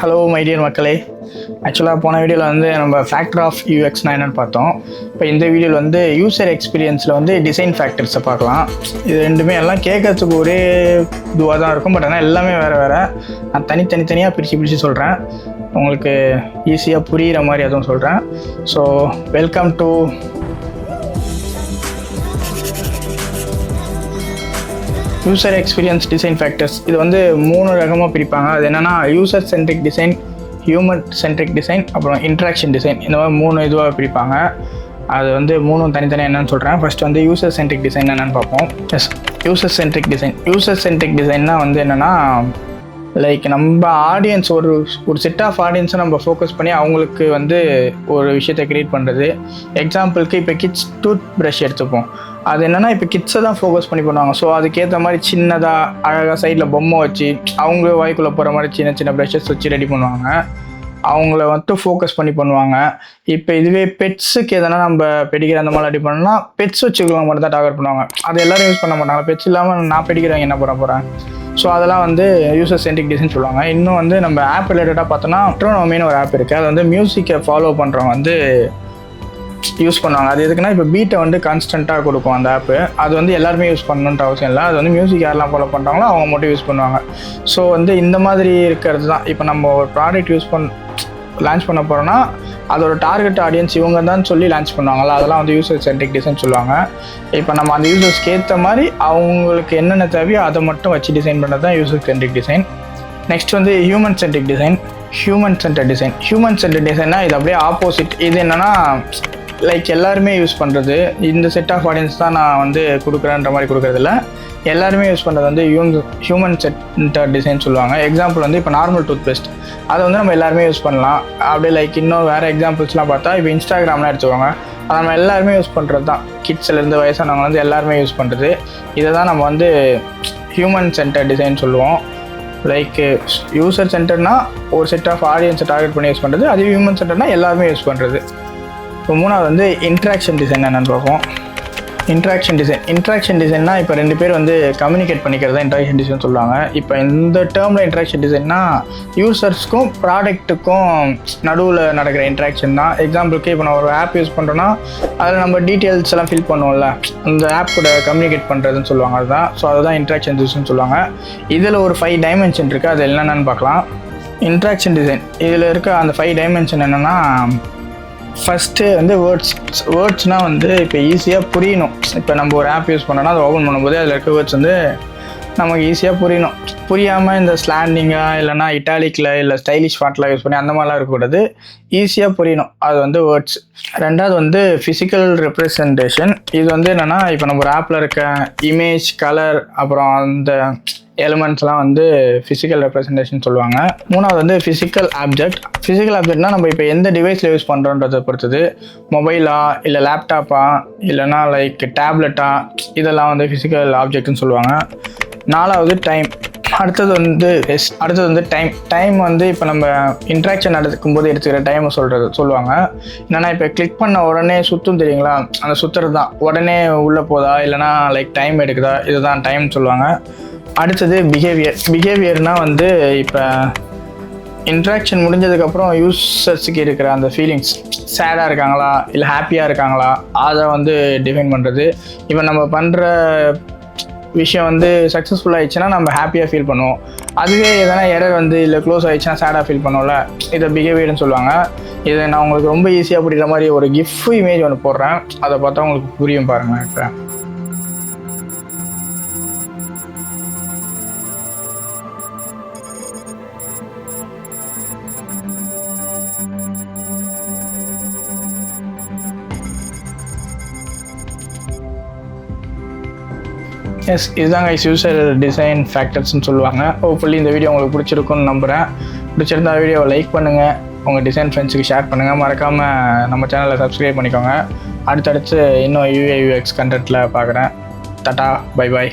Hello my dear மக்களே. ஆக்சுவலாக போன வீடியோவில் வந்து நம்ம ஃபேக்டர் ஆஃப் யூஎக்ஸ்னா என்னென்னு பார்த்தோம். இப்போ இந்த வீடியோவில் வந்து யூசர் எக்ஸ்பீரியன்ஸில் வந்து டிசைன் ஃபேக்டர்ஸை பார்க்கலாம். இது ரெண்டுமே எல்லாம் கேட்கறதுக்கு ஒரே இதுவாக தான் இருக்கும். பட் ஆனால் எல்லாமே வேறு வேறு. நான் தனித்தனி தனியாக பிரித்து பிரித்து சொல்கிறேன் உங்களுக்கு ஈஸியாக புரிகிற மாதிரி அதுவும் சொல்கிறேன் so welcome to user experience design factors இது வந்து மூணு ரகமாக பிரிப்பாங்க. அது என்னென்னா user centric design human centric design அப்புறம் இன்ட்ராக்ஷன் டிசைன் இந்த மாதிரி மூணு இதுவாக பிரிப்பாங்க. அது வந்து மூணும் தனித்தனியாக என்னென்னு சொல்கிறேன் ஃபர்ஸ்ட் வந்து யூசர் சென்ட்ரிக் டிசைன் என்னென்னு பார்ப்போம். Yes user centric design user centric டிசைன்னா வந்து என்னென்னா லைக் நம்ம ஆடியன்ஸ் ஒரு ஒரு செட் ஆஃப் ஆடியன்ஸை நம்ம ஃபோக்கஸ் பண்ணி அவங்களுக்கு வந்து ஒரு விஷயத்தை க்ரியேட் பண்ணுறது எக்ஸாம்பிளுக்கு இப்போ கிட்ஸ் டூத் ப்ரஷ் எடுத்துப்போம். அது என்னென்னா இப்போ கிட்ஸை தான் ஃபோக்கஸ் பண்ணி பண்ணுவாங்க. ஸோ அதுக்கேற்ற மாதிரி சின்னதாக அழகாக சைடில் பொம்மை வச்சு அவங்க வாய்க்குள்ளே போகிற மாதிரி சின்ன சின்ன ப்ரஷஸ் வச்சு ரெடி பண்ணுவாங்க. அவங்கள வந்து ஃபோக்கஸ் பண்ணி பண்ணுவாங்க. இப்போ இதுவே பெட்ஸுக்கு எதனா நம்ம பெடிக்கிற அந்த மாதிரி ரெடி பண்ணோம்னா பெட்ஸ் வச்சுக்கலாம் மட்டும் தான் டார்கெட் பண்ணுவாங்க. அது எல்லோரும் யூஸ் பண்ண மாட்டாங்க. பெட்ஸ் இல்லாமல் நான் பெடிக்கிறாங்க என்ன பண்ண போகிறேன் ஸோ அதெல்லாம் வந்து யூசர் சென்டிக் டிசைன் சொல்லுவாங்க. இன்னும் வந்து நம்ம ஆப் ரிலேட்டடாக பார்த்தோன்னா ட்ரோனோமின்னு ஒரு ஆப் இருக்குது அது வந்து மியூசிக்கை ஃபாலோ பண்ணுறவங்க வந்து யூஸ் பண்ணுவாங்க. அது எதுக்குன்னா இப்போ பீட்டை வந்து கான்ஸ்டண்ட்டாக கொடுக்கும் அந்த ஆப்பு அது வந்து எல்லாருமே யூஸ் பண்ணணுன்ற அவசியம் இல்லை. அது வந்து மியூசிக் யாரெல்லாம் ஃபாலோ பண்ணுறாங்களோ அவங்க மட்டும் யூஸ் பண்ணுவாங்க. ஸோ வந்து இந்த மாதிரி இருக்கிறது தான். இப்போ நம்ம ஒரு ப்ராடக்ட் யூஸ் பண் லான்ச் பண்ண போகிறோன்னா அதோட டார்கெட் ஆடியன்ஸ் இவங்க தான் சொல்லி லான்ச் பண்ணுவாங்கல்ல அதெல்லாம் வந்து யூசர் சென்ட்ரிக் டிசைன் சொல்லுவாங்க. இப்போ நம்ம அந்த யூசர்ஸ்க்கு ஏற்ற மாதிரி அவங்களுக்கு என்னென்ன தேவையோ அதை மட்டும் வச்சு டிசைன் பண்ணது தான் யூசர் சென்ட்ரிக் டிசைன் நெக்ஸ்ட் வந்து human centric design human centre design human centre டிசைன்னா இது அப்படியே ஆப்போசிட் இது என்னென்னா லைக் எல்லாருமே யூஸ் பண்ணுறது இந்த செட் ஆஃப் ஆடியன்ஸ் தான் நான் வந்து கொடுக்குறேன்ற மாதிரி கொடுக்குறதில்ல. எல்லாருமே யூஸ் பண்ணுறது வந்து ஹியூமன் ஹியூமன் சென்டர் டிசைன் சொல்லுவாங்க. எக்ஸாம்பிள் வந்து இப்போ நார்மல் டூத் பேஸ்ட் அதை வந்து நம்ம எல்லாருமே யூஸ் பண்ணலாம். அப்படியே லைக் இன்னும் வேறு எக்ஸாம்பிள்ஸ்லாம் பார்த்தா இப்போ இன்ஸ்டாகிராம்லாம் எடுத்துக்கோங்க. அதை நம்ம எல்லாருமே யூஸ் பண்ணுறது தான். கிட்ஸ்லேருந்து வயசானவங்க வந்து எல்லாருமே யூஸ் பண்ணுறது இதை தான் நம்ம வந்து ஹியூமன் சென்டர் டிசைன் சொல்லுவோம். லைக் யூசர் சென்டர்னா ஒரு செட் ஆஃப் ஆடியன்ஸை டார்கெட் பண்ணி யூஸ் பண்ணுறது அது ஹியூமன் சென்டர்னால் எல்லாருமே யூஸ் பண்ணுறது இப்போ மூணாவது வந்து இன்ட்ராக்ஷன் டிசைன் என்னென்னு பார்ப்போம். இன்ட்ராக்ஷன் டிசைன் இன்ட்ராக்ஷன் டிசைன்னா இப்போ ரெண்டு பேர் வந்து கம்யூனிகேட் பண்ணிக்கிறது தான் இன்ட்ராக்ஷன் டிசைன் சொல்லுவாங்க. இப்போ இந்த டேர்மில் இன்ட்ராக்ஷன் டிசைன்னா யூசர்ஸ்க்கும் ப்ராடக்ட்டுக்கும் நடுவில் நடக்கிற இன்ட்ராக்ஷன் தான். எக்ஸாம்பிளுக்கு இப்போ நான் ஒரு ஆப் யூஸ் பண்ணுறேன்னா அதில் நம்ம டீட்டெயில்ஸ் எல்லாம் ஃபில் பண்ணுவோம்ல. அந்த ஆப் கூட கம்யூனிகேட் பண்ணுறதுன்னு சொல்லுவாங்க. அதுதான். ஸோ அதுதான் இன்ட்ராக்ஷன் டிசைன் சொல்லுவாங்க. இதில் ஒரு ஃபைவ் டைமென்ஷன் இருக்குது அது என்னென்னு பார்க்கலாம். இன்ட்ராக்ஷன் டிசைன் இதில் இருக்க அந்த ஃபைவ் டைமென்ஷன் என்னென்னா ஃபஸ்ட்டு வந்து வேர்ட்ஸ் வேர்ட்ஸ்னால் வந்து இப்போ ஈஸியாக புரியணும். இப்போ நம்ம ஒரு ஆப் யூஸ் பண்ணோன்னா அதை ஓப்பன் பண்ணும்போது அதில் இருக்க வேர்ட்ஸ் வந்து நமக்கு ஈஸியாக புரியணும். புரியாமல் இந்த ஸ்லாண்டிங்காக இல்லைனா இட்டாலிக்கில் இல்லை ஸ்டைலிஷ் ஃபாண்ட்லாம் யூஸ் பண்ணி அந்த மாதிரிலாம் இருக்கக்கூடாது. ஈஸியாக புரியணும். அது வந்து வேர்ட்ஸ் ரெண்டாவது வந்து ஃபிசிக்கல் ரெப்ரசன்டேஷன் இது வந்து என்னென்னா இப்போ நம்ம ஒரு ஆப்பில் இருக்க இமேஜ் கலர் அப்புறம் அந்த எலிமெண்ட்ஸ்லாம் வந்து ஃபிசிக்கல் ரெப்ரசன்டேஷன் சொல்லுவாங்க. மூணாவது வந்து ஃபிசிக்கல் ஆப்ஜெக்ட் ஃபிசிக்கல் ஆப்ஜெக்ட்னா நம்ம இப்போ எந்த டிவைஸில் யூஸ் பண்ணுறோன்றதை பொறுத்தது. மொபைலா இல்லை லேப்டாப்பா இல்லைனா லைக் டேப்லெட்டா இதெல்லாம் வந்து ஃபிசிக்கல் ஆப்ஜெக்ட்னு சொல்லுவாங்க. நாலாவது டைம் அடுத்தது வந்து எஸ் அடுத்தது வந்து டைம் டைம் வந்து இப்போ நம்ம இன்ட்ராக்ஷன் நடக்கும்போது எடுத்துக்கிற டைமை சொல்கிறது சொல்லுவாங்க. என்னென்னா இப்போ கிளிக் பண்ண உடனே சுற்றும் தெரியுங்களா? அந்த சுற்றுறது தான் உடனே உள்ளே போதா? இல்லைனா லைக் டைம் எடுக்குதா? இதுதான் டைம்னு சொல்லுவாங்க. அடுத்தது பிஹேவியர் பிஹேவியர்னால் வந்து இப்போ இன்ட்ராக்ஷன் முடிஞ்சதுக்கப்புறம் யூசர்ஸுக்கு இருக்கிற அந்த ஃபீலிங்ஸ் சேடாக இருக்காங்களா? இல்லை ஹாப்பியாக இருக்காங்களா? அதை வந்து டிஃபைன் பண்ணுறது இப்போ நம்ம பண்ணுற விஷயம் வந்து சக்ஸஸ்ஃபுல் ஆயிடுச்சுன்னா நம்ம ஹாப்பியாக ஃபீல் பண்ணுவோம். அதுவே எதனா எரர் வந்து இல்லை க்ளோஸ் ஆயிடுச்சுன்னா சேடாக ஃபீல் பண்ணுவோம்ல. இதை பிஹேவியர்னு சொல்லுவாங்க. இதை நான் உங்களுக்கு ரொம்ப ஈஸியாக பிடிக்கிற மாதிரி ஒரு கிஃப்ட் இமேஜ் ஒன்று போடுறேன். அதை பார்த்தா உங்களுக்கு புரியும் பாருங்கள் இப்போ. எஸ் இதுதான் கைஸ் யூசர் டிசைன் ஃபேக்டர்ஸ்னு சொல்லுவாங்க. ஹோப்ஃபுல்லி இந்த வீடியோ உங்களுக்கு பிடிச்சிருக்குன்னு நம்புகிறேன் பிடிச்சிருந்தா வீடியோவை லைக் பண்ணுங்கள் உங்கள் டிசைன் ஃப்ரெண்ட்ஸுக்கு ஷேர் பண்ணுங்கள் மறக்காமல் நம்ம சேனலை சப்ஸ்கிரைப் பண்ணிக்கோங்க. அடுத்தடுத்து இன்னும் யூஏ யூஎக்ஸ் கண்டென்ட்டில் பார்க்குறேன் டாட்டா பை பாய்